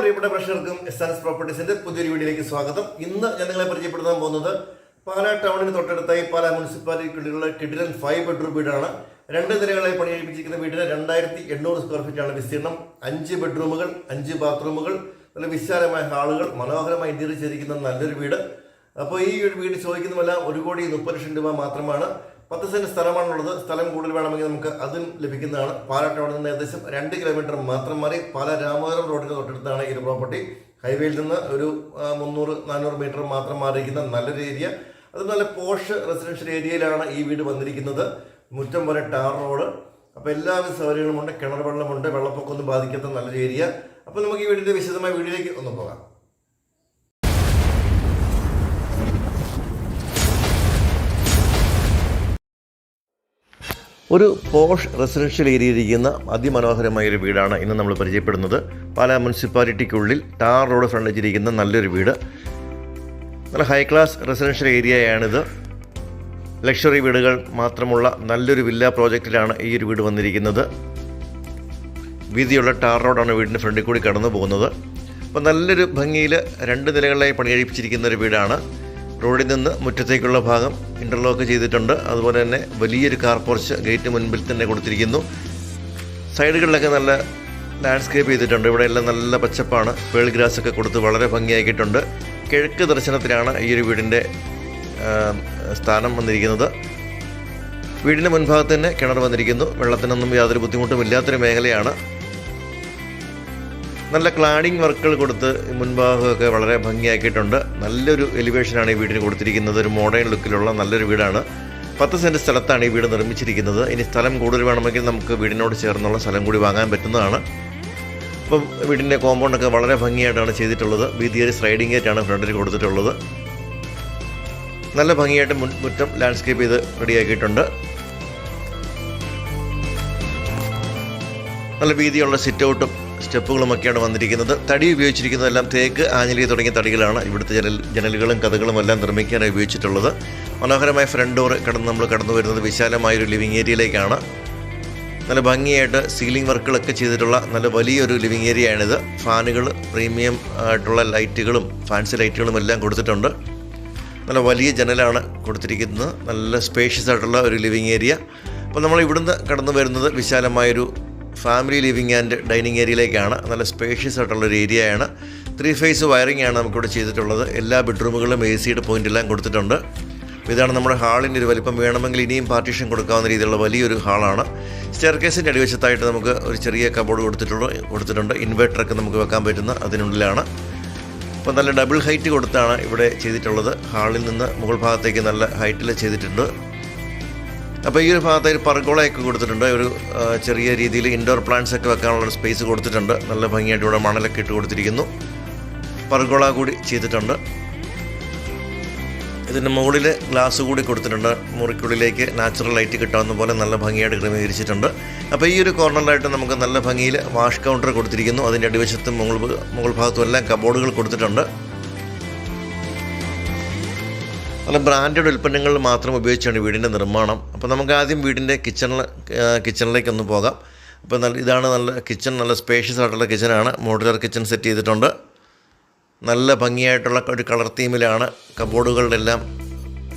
പ്രിയപ്പെട്ട പ്രശ്നർക്കും എസ് ആൻസ് പ്രോപ്പർട്ടീസിന്റെ പുതിയൊരു വീഡിയോയിലേക്ക് സ്വാഗതം. ഇന്ന് ഞാൻ നിങ്ങളെ പരിചയപ്പെടുത്താൻ പോകുന്നത് പാലാ ടൗണിന് തൊട്ടടുത്തായി പാലാ മുനിസിപ്പാലിറ്റിക്കുള്ളിലുള്ള കിഡിലൻ ഫൈവ് ബെഡ്റൂം വീടാണ്. രണ്ട് നിലകളായി പണിയെടുപ്പിച്ചിരിക്കുന്ന വീടിന് രണ്ടായിരത്തി എണ്ണൂറ് സ്ക്വയർ ഫീറ്റ് ആണ് വിസ്തീർണം. അഞ്ച് ബെഡ്റൂമുകൾ അഞ്ച് ബാത്റൂമുകൾ നല്ല വിശാലമായ ഹാളുകൾ മനോഹരമായി ഇന്റീരിയർ ചെയ്തിരിക്കുന്ന നല്ലൊരു വീട്. അപ്പോൾ ഈ ഒരു വീട് ചോദിക്കുന്നതല്ല ഒരു കോടി മുപ്പത് ലക്ഷം രൂപ മാത്രമാണ്. പത്ത് സെന്റ് സ്ഥലമാണുള്ളത്. സ്ഥലം കൂടുതൽ വേണമെങ്കിൽ നമുക്ക് അതും ലഭിക്കുന്നതാണ്. പാലാ ടൗണിൽ നിന്ന് ഏകദേശം രണ്ട് കിലോമീറ്റർ മാത്രം മാറി പാലാ രാമപുരം റോഡിന് തൊട്ടടുത്താണ് ഈ പ്രോപ്പർട്ടി. ഹൈവേയിൽ നിന്ന് ഒരു മുന്നൂറ് നാനൂറ് മീറ്റർ മാത്രം മാറിയിരിക്കുന്ന നല്ലൊരു ഏരിയ. അത് നല്ല പോഷ് റെസിഡൻഷ്യൽ ഏരിയയിലാണ് ഈ വീട് വന്നിരിക്കുന്നത്. മുറ്റം പോലെ ടാർ റോഡ്. അപ്പോൾ എല്ലാവിധ സൗകര്യങ്ങളുമുണ്ട് കിണർ വെള്ളമുണ്ട്. വെള്ളപ്പൊക്കമൊന്നും ബാധിക്കാത്ത നല്ലൊരു ഏരിയ. അപ്പോൾ നമുക്ക് ഈ വീടിന്റെ വിശദമായ വീഡിയോയിലേക്ക് ഒന്ന് പോകാം. ഒരു പോഷ് റെസിഡൻഷ്യൽ ഏരിയയിൽ ഇരിക്കുന്ന അതിമനോഹരമായ ഒരു വീടാണ് ഇന്ന് നമ്മൾ പരിചയപ്പെടുന്നത്. പാലാ മുനിസിപ്പാലിറ്റിക്കുള്ളിൽ ടാർ റോഡ് ഫ്രണ്ടിച്ചിരിക്കുന്ന നല്ലൊരു വീട്. നല്ല ഹൈ ക്ലാസ് റെസിഡൻഷ്യൽ ഏരിയയാണിത് ലക്ഷറി വീടുകൾ മാത്രമുള്ള നല്ലൊരു വില്ല പ്രോജക്റ്റിലാണ് ഈ ഒരു വീട് വന്നിരിക്കുന്നത്. വീതിയുള്ള ടാർ റോഡാണ് വീടിന്റെ ഫ്രണ്ടിൽ കൂടി കടന്നു പോകുന്നത് അപ്പോൾ നല്ലൊരു ഭംഗിയിൽ രണ്ട് നിലകളിലായി പണി കഴിപ്പിച്ചിരിക്കുന്ന ഒരു വീടാണ്. റോഡിൽ നിന്ന് മുറ്റത്തേക്കുള്ള ഭാഗം ഇന്റർലോക്ക് ചെയ്തിട്ടുണ്ട്. അതുപോലെ തന്നെ വലിയൊരു കാർ പോർച്ച് ഗേറ്റ് മുൻപിൽ തന്നെ കൊടുത്തിരിക്കുന്നു. സൈഡുകളിലൊക്കെ നല്ല ലാൻഡ്സ്കേപ്പ് ചെയ്തിട്ടുണ്ട്. ഇവിടെ എല്ലാം നല്ല പച്ചപ്പാണ്. പേൾ ഗ്രാസ് ഒക്കെ കൊടുത്ത് വളരെ ഭംഗിയാക്കിയിട്ടുണ്ട്. കിഴക്ക് ദർശനത്തിലാണ് ഈ ഒരു വീടിന്റെ സ്ഥാനം വന്നിരിക്കുന്നത്. വീടിന്റെ മുൻഭാഗത്ത് തന്നെ കിണർ വന്നിരിക്കുന്നു. വെള്ളത്തിനൊന്നും യാതൊരു ബുദ്ധിമുട്ടും ഇല്ലാത്തൊരു മേഖലയാണ്. നല്ല ക്ലാഡിങ് വർക്കുകൾ കൊടുത്ത് മുൻഭാഗമൊക്കെ വളരെ ഭംഗിയാക്കിയിട്ടുണ്ട്. നല്ലൊരു എലിവേഷനാണ് ഈ വീടിന് കൊടുത്തിരിക്കുന്നത്. ഒരു മോഡേൺ ലുക്കിലുള്ള നല്ലൊരു വീടാണ്. പത്ത് സെന്റ് സ്ഥലത്താണ് ഈ വീട് നിർമ്മിച്ചിരിക്കുന്നത്. ഇനി സ്ഥലം കൂടുതൽ വേണമെങ്കിൽ നമുക്ക് വീടിനോട് ചേർന്നുള്ള സ്ഥലം കൂടി വാങ്ങാൻ പറ്റുന്നതാണ്. ഇപ്പം വീടിന്റെ കോമ്പൗണ്ടൊക്കെ വളരെ ഭംഗിയായിട്ടാണ് ചെയ്തിട്ടുള്ളത്. വീതിയേറി സ്ലൈഡിംഗ് ഗേറ്റാണ് ഫ്രണ്ടിൽ കൊടുത്തിട്ടുള്ളത്. നല്ല ഭംഗിയായിട്ട് മുൻ മുറ്റം ലാൻഡ്സ്കേപ്പ് ചെയ്ത് റെഡിയാക്കിയിട്ടുണ്ട്. നല്ല വീതിയുള്ള സിറ്റ് ഔട്ടും സ്റ്റെപ്പുകളുമൊക്കെയാണ് വന്നിരിക്കുന്നത്. തടി ഉപയോഗിച്ചിരിക്കുന്നതെല്ലാം തേക്ക് ആഞ്ഞലി തുടങ്ങിയ തടികളാണ് ഇവിടുത്തെ ജനൽ ജനലുകളും കഥകളും എല്ലാം നിർമ്മിക്കാനായി ഉപയോഗിച്ചിട്ടുള്ളത്. മനോഹരമായ ഫ്രണ്ട് ഡോർ കടന്ന് നമ്മൾ കടന്നു വരുന്നത് വിശാലമായൊരു ലിവിങ് ഏരിയയിലേക്കാണ് നല്ല ഭംഗിയായിട്ട് സീലിംഗ് വർക്കുകളൊക്കെ ചെയ്തിട്ടുള്ള നല്ല വലിയൊരു ലിവിങ് ഏരിയയാണിത് ഫാനുകൾ പ്രീമിയം ആയിട്ടുള്ള ലൈറ്റുകളും ഫാൻസി ലൈറ്റുകളും എല്ലാം കൊടുത്തിട്ടുണ്ട്. നല്ല വലിയ ജനലാണ് കൊടുത്തിരിക്കുന്നത്. നല്ല സ്പേഷ്യസ് ആയിട്ടുള്ള ഒരു ലിവിങ് ഏരിയ അപ്പോൾ നമ്മൾ ഇവിടുന്ന് കടന്നു വരുന്നത് വിശാലമായൊരു ഫാമിലി ലിവിങ് ആൻഡ് ഡൈനിങ് ഏരിയയിലേക്കാണ്. നല്ല സ്പേഷ്യസ് ആയിട്ടുള്ള ഒരു ഏരിയയാണ് ത്രീ ഫേസ് വയറിംഗ് ആണ് നമുക്കിവിടെ ചെയ്തിട്ടുള്ളത്. എല്ലാ ബെഡ്റൂമുകളിലും എ സിയുടെ പോയിന്റ് എല്ലാം കൊടുത്തിട്ടുണ്ട്. ഇതാണ് നമ്മുടെ ഹാളിന്റെ ഒരു വലിപ്പം. വേണമെങ്കിൽ ഇനിയും പാർട്ടീഷൻ കൊടുക്കാവുന്ന രീതിയിലുള്ള വലിയൊരു ഹാളാണ് സ്റ്റെയർ കേസിന്റെ അടിവശത്തായിട്ട് നമുക്ക് ഒരു ചെറിയ കബോർഡ് കൊടുത്തിട്ടുള്ള കൊടുത്തിട്ടുണ്ട്. ഇൻവെർട്ടറൊക്കെ നമുക്ക് വെക്കാൻ പറ്റുന്ന അതിനുള്ളിലാണ്. അപ്പോൾ നല്ല ഡബിൾ ഹൈറ്റ് കൊടുത്താണ് ഇവിടെ ചെയ്തിട്ടുള്ളത്. ഹാളിൽ നിന്ന് മുകൾ ഭാഗത്തേക്ക് നല്ല ഹൈറ്റിൽ ചെയ്തിട്ടുണ്ട്. അപ്പോൾ ഈ ഒരു ഭാഗത്ത് ഒരു പർഗോളയൊക്കെ കൊടുത്തിട്ടുണ്ട്. ഒരു ചെറിയ രീതിയിൽ ഇൻഡോർ പ്ലാന്റ്സ് ഒക്കെ വെക്കാനുള്ള സ്പേസ് കൊടുത്തിട്ടുണ്ട്. നല്ല ഭംഗിയായിട്ട് ഇവിടെ മണലൊക്കെ ഇട്ട് കൊടുത്തിരിക്കുന്നു. പർഗോള കൂടി ചെയ്തിട്ടുണ്ട്. ഇതിന്റെ മുകളിൽ ഗ്ലാസ് കൂടി കൊടുത്തിട്ടുണ്ട്. മുറിക്കുള്ളിലേക്ക് നാച്ചുറൽ ലൈറ്റ് കിട്ടാവുന്ന പോലെ നല്ല ഭംഗിയായിട്ട് ക്രമീകരിച്ചിട്ടുണ്ട്. അപ്പോൾ ഈ ഒരു കോർണറിലായിട്ട് നമുക്ക് നല്ല ഭംഗിയിൽ വാഷ് കൗണ്ടർ കൊടുത്തിരിക്കുന്നു. അതിന്റെ അടിവശത്തും മുകൾ മുകൾ ഭാഗത്തും എല്ലാം കബോർഡുകൾ കൊടുത്തിട്ടുണ്ട്. നല്ല ബ്രാൻഡഡ് ഉൽപ്പന്നങ്ങൾ മാത്രം ഉപയോഗിച്ചാണ് വീടിന്റെ നിർമ്മാണം. അപ്പോൾ നമുക്ക് ആദ്യം വീടിന്റെ കിച്ചണിൽ കിച്ചണിലേക്ക് ഒന്ന് പോകാം. അപ്പോൾ നല്ല ഇതാണ് നല്ല കിച്ചൺ നല്ല സ്പേഷ്യസ് ആയിട്ടുള്ള കിച്ചനാണ്. മോഡുലർ കിച്ചൺ സെറ്റ് ചെയ്തിട്ടുണ്ട്. നല്ല ഭംഗിയായിട്ടുള്ള ഒരു കളർ തീമിലാണ് കബോർഡുകളുടെ എല്ലാം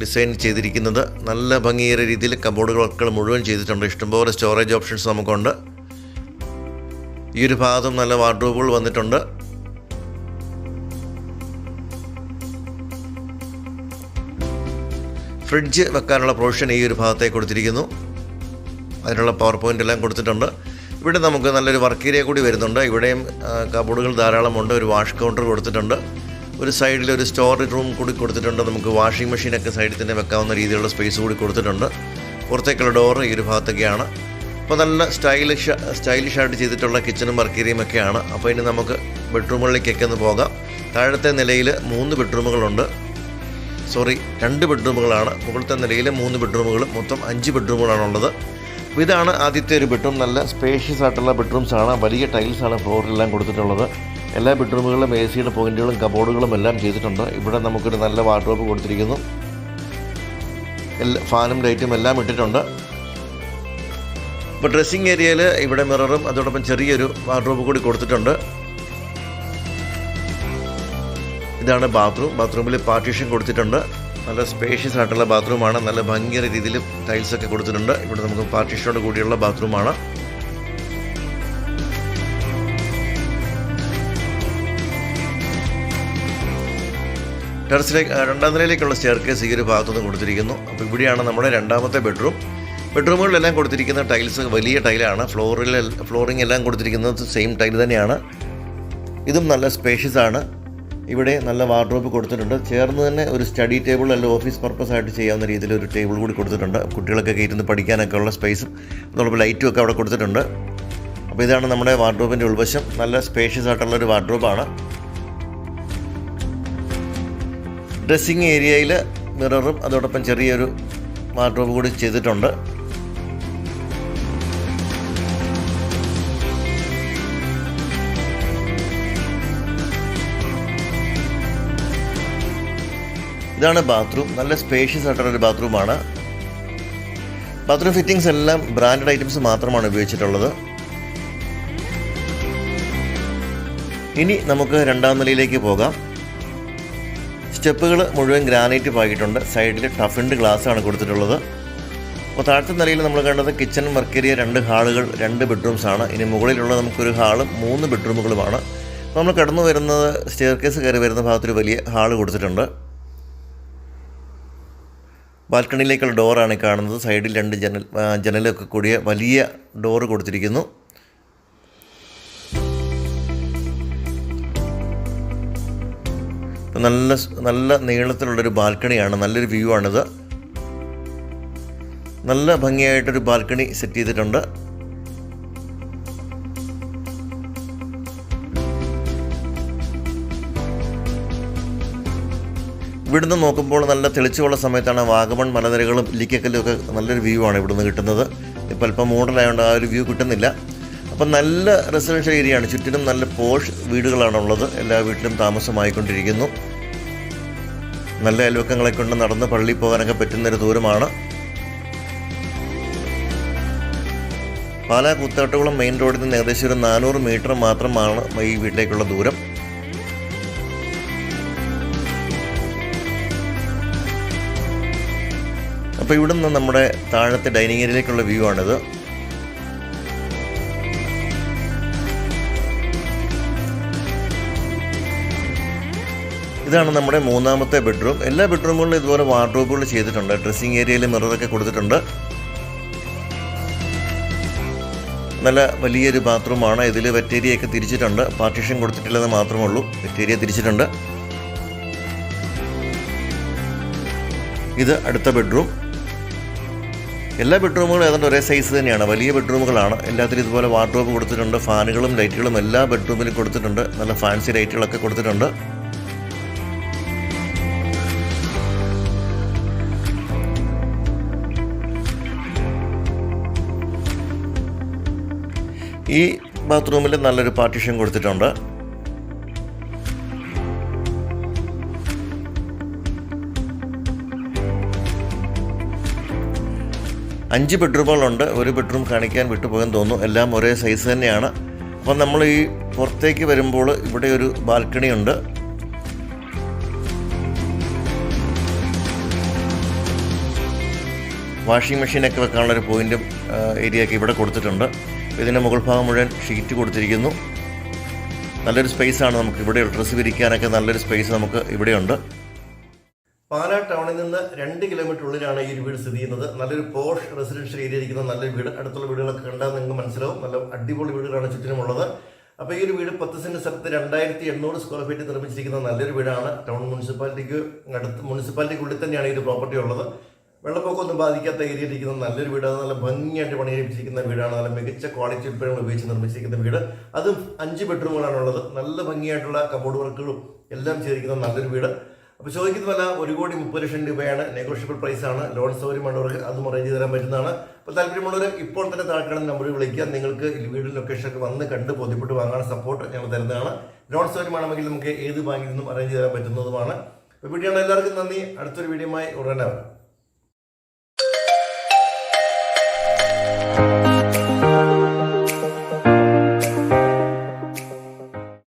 ഡിസൈൻ ചെയ്തിരിക്കുന്നത്. നല്ല ഭംഗിയേറിയ രീതിയിൽ കബോർഡുകളൊക്കെ മുഴുവൻ ചെയ്തിട്ടുണ്ട്. ഇഷ്ടംപോലെ സ്റ്റോറേജ് ഓപ്ഷൻസ് നമുക്കുണ്ട്. ഈ ഒരു ഭാഗത്തും നല്ല വാർഡ്രോബുകൾ വന്നിട്ടുണ്ട്. ഫ്രിഡ്ജ് വെക്കാനുള്ള പ്രൊവിഷൻ ഈ ഒരു ഭാഗത്തേക്ക് കൊടുത്തിരിക്കുന്നു. അതിനുള്ള പവർ പോയിന്റ് എല്ലാം കൊടുത്തിട്ടുണ്ട്. ഇവിടെ നമുക്ക് നല്ലൊരു വർക്ക് ഏരിയ കൂടി വരുന്നുണ്ട്. ഇവിടെയും കബോർഡുകൾ ധാരാളമുണ്ട്. ഒരു വാഷ് കൗണ്ടർ കൊടുത്തിട്ടുണ്ട്. ഒരു സൈഡിൽ ഒരു സ്റ്റോറേജ് റൂം കൂടി കൊടുത്തിട്ടുണ്ട്. നമുക്ക് വാഷിംഗ് മെഷീനൊക്കെ സൈഡിൽ തന്നെ വെക്കാവുന്ന രീതിയിലുള്ള സ്പേസ് കൂടി കൊടുത്തിട്ടുണ്ട്. പുറത്തേക്കുള്ള ഡോർ ഈ ഒരു ഭാഗത്തൊക്കെയാണ്. അപ്പോൾ നല്ല സ്റ്റൈലിഷ് സ്റ്റൈലിഷ് ആയിട്ട് ചെയ്തിട്ടുള്ള കിച്ചണും വർക്ക് ഒക്കെയാണ്. അപ്പോൾ ഇനി നമുക്ക് ബെഡ്റൂമുകളിലേക്കൊക്കെ ഒന്ന് പോകാം. താഴത്തെ നിലയിൽ മൂന്ന് ബെഡ്റൂമുകളുണ്ട് സോറി രണ്ട് ബെഡ്റൂമുകളാണ്. മുകളിലത്തെ നിലയിൽ മൂന്ന് ബെഡ്റൂമുകൾ മൊത്തം അഞ്ച് ബെഡ്റൂമുകളാണ് ഉള്ളത്. അപ്പോൾ ഇതാണ് ആദ്യത്തെ ഒരു ബെഡ്റൂം. നല്ല സ്പേഷ്യസ് ആയിട്ടുള്ള ബെഡ്റൂംസ് ആണ്. വലിയ ടൈൽസാണ് ഫ്ലോറിലെല്ലാം കൊടുത്തിട്ടുള്ളത്. എല്ലാ ബെഡ്റൂമുകളിലും എ സിയുടെ പോയിന്റുകളും കബോർഡുകളും എല്ലാം ചെയ്തിട്ടുണ്ട്. ഇവിടെ നമുക്കൊരു നല്ല വാർഡ്രോബ് കൊടുത്തിരിക്കുന്നു. എല്ലാ ഫാനും ലൈറ്റും എല്ലാം ഇട്ടിട്ടുണ്ട്. ഇപ്പോൾ ഡ്രസ്സിങ് ഏരിയയിൽ ഇവിടെ മിററും അതോടൊപ്പം ചെറിയൊരു വാർഡ്രോബ് കൂടി കൊടുത്തിട്ടുണ്ട്. ഇതാണ് ബാത്റൂം. ബാത്റൂമിൽ പാർട്ടീഷൻ കൊടുത്തിട്ടുണ്ട്. നല്ല സ്പേഷ്യസ് ആയിട്ടുള്ള ബാത്റൂമാണ്. നല്ല ഭംഗിയ രീതിയിൽ ടൈൽസ് ഒക്കെ കൊടുത്തിട്ടുണ്ട്. ഇവിടെ നമുക്ക് പാർട്ടീഷനോട് കൂടിയുള്ള ബാത്റൂമാണ്. ടെറസിലേക്ക് രണ്ടാം നിലയിലേക്കുള്ള സ്റ്റെയർ കേസ് ഈ ഒരു ഭാഗത്തുനിന്ന് കൊടുത്തിരിക്കുന്നു. അപ്പോൾ ഇവിടെയാണ് നമ്മുടെ രണ്ടാമത്തെ ബെഡ്റൂം ബെഡ്റൂമുകളിലെല്ലാം കൊടുത്തിരിക്കുന്ന ടൈൽസ് വലിയ ടൈലാണ് ഫ്ലോറിൽ ഫ്ലോറിംഗ് എല്ലാം കൊടുത്തിരിക്കുന്നത് സെയിം ടൈൽ തന്നെയാണ്. ഇതും നല്ല സ്പേഷ്യസ് ആണ്. ഇവിടെ നല്ല വാർഡ്രോബ് കൊടുത്തിട്ടുണ്ട്. ചേർന്ന് തന്നെ ഒരു സ്റ്റഡി ടേബിൾ അല്ല ഓഫീസ് പർപ്പസ് ആയിട്ട് ചെയ്യാവുന്ന രീതിയിൽ ഒരു ടേബിൾ കൂടി കൊടുത്തിട്ടുണ്ട്. കുട്ടികളൊക്കെ ഇരുന്ന് പഠിക്കാനൊക്കെ ഉള്ള സ്പേസും അതോടൊപ്പം ലൈറ്റും ഒക്കെ അവിടെ കൊടുത്തിട്ടുണ്ട്. അപ്പോൾ ഇതാണ് നമ്മുടെ വാർഡ്രോബിന്റെ ഉൾവശം. നല്ല സ്പേഷ്യസ് ആയിട്ടുള്ള ഒരു വാർഡ്രോബാണ് ഡ്രസ്സിങ് ഏരിയയിൽ മിററും അതോടൊപ്പം ചെറിയൊരു വാർഡ്രോബ് കൂടി ചെയ്തിട്ടുണ്ട്. ഇതാണ് ബാത്റൂം നല്ല സ്പേഷ്യസ് ആയിട്ടുള്ള ഒരു ബാത്റൂമാണ് ബാത്റൂം ഫിറ്റിങ്സ് എല്ലാം ബ്രാൻഡഡ് ഐറ്റംസ് മാത്രമാണ് ഉപയോഗിച്ചിട്ടുള്ളത്. ഇനി നമുക്ക് രണ്ടാം നിലയിലേക്ക് പോകാം. സ്റ്റെപ്പുകൾ മുഴുവൻ ഗ്രാനൈറ്റ് പാകിയിട്ടുണ്ട്. സൈഡിൽ ടഫിൻഡ് ഗ്ലാസ് ആണ് കൊടുത്തിട്ടുള്ളത്. അപ്പോൾ താഴത്തെ നിലയിൽ നമ്മൾ കണ്ടത് കിച്ചൺ വർക്ക് ഏരിയ രണ്ട് ഹാളുകൾ രണ്ട് ബെഡ്റൂംസ് ആണ്. ഇനി മുകളിലുള്ള നമുക്കൊരു ഹാളും മൂന്ന് ബെഡ്റൂമുകളുമാണ് നമ്മൾ കടന്നു വരുന്നത് സ്റ്റെയർ കേസ് കയറി വരുന്ന ഭാഗത്തൊരു വലിയ ഹാൾ കൊടുത്തിട്ടുണ്ട്. ബാൽക്കണിയിലേക്കുള്ള ഡോറാണ് കാണുന്നത്. സൈഡിൽ രണ്ട് ജനൽ ജനലൊക്കെ കൂടിയ വലിയ ഡോറ് കൊടുത്തിരിക്കുന്നു. നല്ല നല്ല നീളത്തിലുള്ളൊരു ബാൽക്കണിയാണ്. നല്ലൊരു വ്യൂ ആണിത് നല്ല ഭംഗിയായിട്ടൊരു ബാൽക്കണി സെറ്റ് ചെയ്തിട്ടുണ്ട്. ഇവിടുന്ന് നോക്കുമ്പോൾ നല്ല തെളിച്ചുള്ള സമയത്താണ് വാഗമൺ മലനിരകളും ഇല്ലിക്കക്കല്ലും ഒക്കെ നല്ലൊരു വ്യൂ ആണ് ഇവിടുന്ന് കിട്ടുന്നത്. ഇപ്പം അല്പം മൂടലായതുകൊണ്ട് ആ ഒരു വ്യൂ കിട്ടുന്നില്ല. അപ്പം നല്ല റെസിഡൻഷ്യൽ ഏരിയ ആണ്. ചുറ്റിനും നല്ല പോഷ് വീടുകളാണുള്ളത് എല്ലാ വീട്ടിലും താമസമായിക്കൊണ്ടിരിക്കുന്നു. നല്ല അയൽവക്കങ്ങളെ കൊണ്ട് നടന്ന് പള്ളിയിൽ പോകാനൊക്കെ പറ്റുന്നൊരു ദൂരമാണ്. പാലാ കൂത്താട്ടുകുളം മെയിൻ റോഡിൽ നിന്ന് ഏകദേശം ഒരു നാനൂറ് മീറ്റർ മാത്രമാണ് ഈ വീട്ടിലേക്കുള്ള ദൂരം. അപ്പോൾ നിന്ന് നമ്മുടെ താഴത്തെ ഡൈനിങ് ഏരിയയിലേക്കുള്ള വ്യൂ ആണിത്. ഇതാണ് നമ്മുടെ മൂന്നാമത്തെ ബെഡ്റൂം. എല്ലാ ബെഡ്റൂമുകളിലും ഇതുപോലെ വാർഡ്രോബുകൾ ചെയ്തിട്ടുണ്ട്. ഡ്രസ്സിംഗ് ഏരിയയിൽ മിററൊക്കെ കൊടുത്തിട്ടുണ്ട്. നല്ല വലിയൊരു ബാത്റൂമാണ്. ഇതിൽ വെറ്റേരിയൊക്കെ തിരിച്ചിട്ടുണ്ട്. പാർട്ടീഷൻ കൊടുത്തിട്ടില്ലെന്ന് മാത്രമേ ഉള്ളൂ. വെറ്റേരിയ തിരിച്ചിട്ടുണ്ട്. ഇത് അടുത്ത ബെഡ്റൂം. എല്ലാ ബെഡ്റൂമുകളും ഏതാണ്ട് ഒരേ സൈസ് തന്നെയാണ്. വലിയ ബെഡ്റൂമുകളാണ് എല്ലാത്തിലും ഇതുപോലെ വാർഡ്രോബ് കൊടുത്തിട്ടുണ്ട്. ഫാനുകളും ലൈറ്റുകളും എല്ലാ ബെഡ്റൂമിലും കൊടുത്തിട്ടുണ്ട്. നല്ല ഫാൻസി ലൈറ്റുകളൊക്കെ കൊടുത്തിട്ടുണ്ട്. ഈ ബാത്റൂമിൽ നല്ലൊരു പാർട്ടീഷൻ കൊടുത്തിട്ടുണ്ട്. അഞ്ച് ബെഡ്റൂമുകളുണ്ട്. ഒരു ബെഡ്റൂം കാണിക്കാൻ വിട്ടുപോകാൻ തോന്നുന്നു. എല്ലാം ഒരേ സൈസ് തന്നെയാണ്. അപ്പം നമ്മൾ ഈ പുറത്തേക്ക് വരുമ്പോൾ ഇവിടെ ഒരു ബാൽക്കണി ഉണ്ട്. വാഷിംഗ് മെഷീനൊക്കെ വെക്കാനുള്ള ഒരു പോയിന്റും ഏരിയ ഒക്കെ ഇവിടെ കൊടുത്തിട്ടുണ്ട്. ഇതിന്റെ മുകൾ ഭാഗം മുഴുവൻ ഷീറ്റ് കൊടുത്തിരിക്കുന്നു. നല്ലൊരു സ്പേസാണ് നമുക്ക് ഇവിടെ ഡ്രസ്സ് വിരിക്കാനൊക്കെ നല്ലൊരു സ്പേസ് നമുക്ക് ഇവിടെയുണ്ട്. പാലാ ടൗണിൽ നിന്ന് രണ്ട് കിലോമീറ്റർ ഉള്ളിലാണ് ഈ ഒരു വീട് സ്ഥിതി ചെയ്യുന്നത്. നല്ലൊരു പോഷ് റെസിഡൻഷ്യൽ ഏരിയ ഇരിക്കുന്ന നല്ലൊരു വീട് അടുത്തുള്ള വീടുകളൊക്കെ കണ്ടാൽ നിങ്ങൾക്ക് മനസ്സിലാവും. നല്ല അടിപൊളി വീടുകളാണ് ചുറ്റിനുമുള്ളത്. അപ്പോൾ ഈ ഒരു വീട് പത്ത് സെന്റ് സ്ഥലത്ത് രണ്ടായിരത്തി എണ്ണൂറ് സ്ക്വയർ ഫീറ്റ് നിർമ്മിച്ചിരിക്കുന്ന നല്ലൊരു വീടാണ്. ടൗൺ മുനിസിപ്പാലിറ്റിക്ക് അടുത്ത് മുനിസിപ്പാലിറ്റിക്കുള്ളിൽ തന്നെയാണ് ഈ ഒരു പ്രോപ്പർട്ടി ഉള്ളത്. വെള്ളപ്പൊക്കമൊന്നും ബാധിക്കാത്ത ഏരിയയിൽ ഇരിക്കുന്ന നല്ലൊരു വീടാണ്. നല്ല ഭംഗിയായിട്ട് പണിയിരിപ്പിച്ചിരിക്കുന്ന വീടാണ്. നല്ല മികച്ച ക്വാളിറ്റി ഉൽപ്പന്നങ്ങൾ ഉപയോഗിച്ച് നിർമ്മിച്ചിരിക്കുന്ന വീട്. അതും അഞ്ച് ബെഡ്റൂമുകളാണ് ഉള്ളത്. നല്ല ഭംഗിയായിട്ടുള്ള കബോർഡ് വർക്കുകളും എല്ലാം ചെയ്തിരിക്കുന്ന നല്ലൊരു വീട്. അപ്പോൾ ചോദിക്കുന്ന വില ഒരു കോടി മുപ്പത് ലക്ഷം രൂപയാണ് നെഗോഷ്യബിൾ പ്രൈസ് ആണ്. ലോൺ സൗകര്യമുള്ളവർക്ക് അതും അറേഞ്ച് ചെയ്ത് തരാൻ പറ്റുന്നതാണ്. അപ്പോൾ താല്പര്യമുള്ളവർ ഇപ്പോൾ തന്നെ താഴ്ക്കണം നമ്പർ വിളിക്കുക. നിങ്ങൾക്ക് വീടും ലൊക്കേഷനൊക്കെ വന്ന് കണ്ട് ബോധ്യപ്പെട്ട് വാങ്ങാൻ സപ്പോർട്ട് ഞങ്ങൾ തരുന്നതാണ്. ലോൺ സൗകര്യമാണെങ്കിൽ നമുക്ക് ഏത് ബാങ്കിൽ നിന്നും അറേഞ്ച് ചെയ്ത് തരാൻ പറ്റുന്നതുമാണ്. അപ്പോൾ വീഡിയോ എല്ലാവർക്കും നന്ദി. അടുത്തൊരു വീഡിയോയുമായി ഉടനെ വരാം.